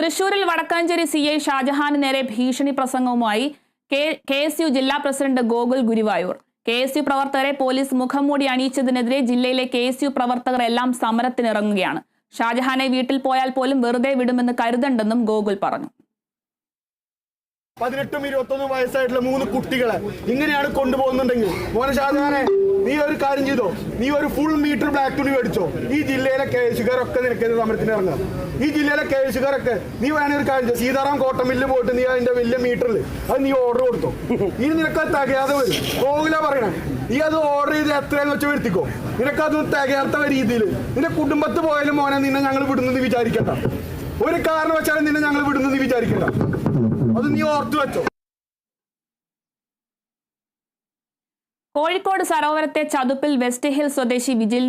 തൃശൂരിൽ Vadakkanchery C I ഷാജഹാന് നേരെ ഭീഷണി പ്രസംഗവുമായി കെ എസ് യു ജില്ലാ president Gokul Guruvayur. K S U പ്രവർത്തകരെ പോലീസ് മുഖംമൂടി അണിയിച്ചതിനെതിരെ ജില്ലയിലെ കെ എസ് യു പ്രവർത്തകർ എല്ലാം സമരത്തിനിറങ്ങുകയാണ്. ഷാജഹാനെ വീട്ടിൽ പോയാൽ പോലും വെറുതെ വിടുമെന്ന് കരുതണ്ടെന്നും ഗോകുൽ പറഞ്ഞു. പതിനെട്ടും ഇരുപത്തൊന്നും വയസ്സായിട്ടുള്ള മൂന്ന് കുട്ടികളെ ഇങ്ങനെയാണ് കൊണ്ടുപോകുന്നുണ്ടെങ്കിൽ മോനെ ഷാജഹാനെ. നീ ഒരു കാര്യം ചെയ്തോ? നീ ഒരു ഫുൾ മീറ്റർ ബ്ലാക്ക് തുണി മേടിച്ചോ? ഈ ജില്ലയിലെ കേസുകാരൊക്കെ നിനക്കെതിരെ സമരത്തിന് ഇറങ്ങാം ഈ ജില്ലയിലെ കേസുകാരൊക്കെ നീ വേണേ ഒരു കാര്യം ചെയ്യ്. സീതാറാം കോട്ടമില്ല് പോയിട്ട് നീ അതിന്റെ വലിയ മീറ്ററിൽ അത് നീ ഓർഡർ കൊടുത്തോ. ഇനി നിനക്ക് അത് തികയാതെ വരും. പോകില്ല പറയണേ. നീ അത് ഓർഡർ ചെയ്ത് എത്രയെന്ന് വെച്ച് വരുത്തിക്കോ. നിനക്കത് തികയാത്ത രീതിയിൽ നിന്റെ കുടുംബത്ത് പോയാലും മോനെ നിന്നെ ഞങ്ങൾ വിടുന്നത് വിചാരിക്കണ്ട. ഒരു കാരണം വെച്ചാലും നിന്നെ ഞങ്ങൾ വിടുന്നത് വിചാരിക്കണ്ട. അത് നീ ഓർത്തു വെച്ചോ. കോഴിക്കോട് സരോവരത്തെ ചതുപ്പിൽ വെസ്റ്റ് ഹിൽ സ്വദേശി വിജിൽ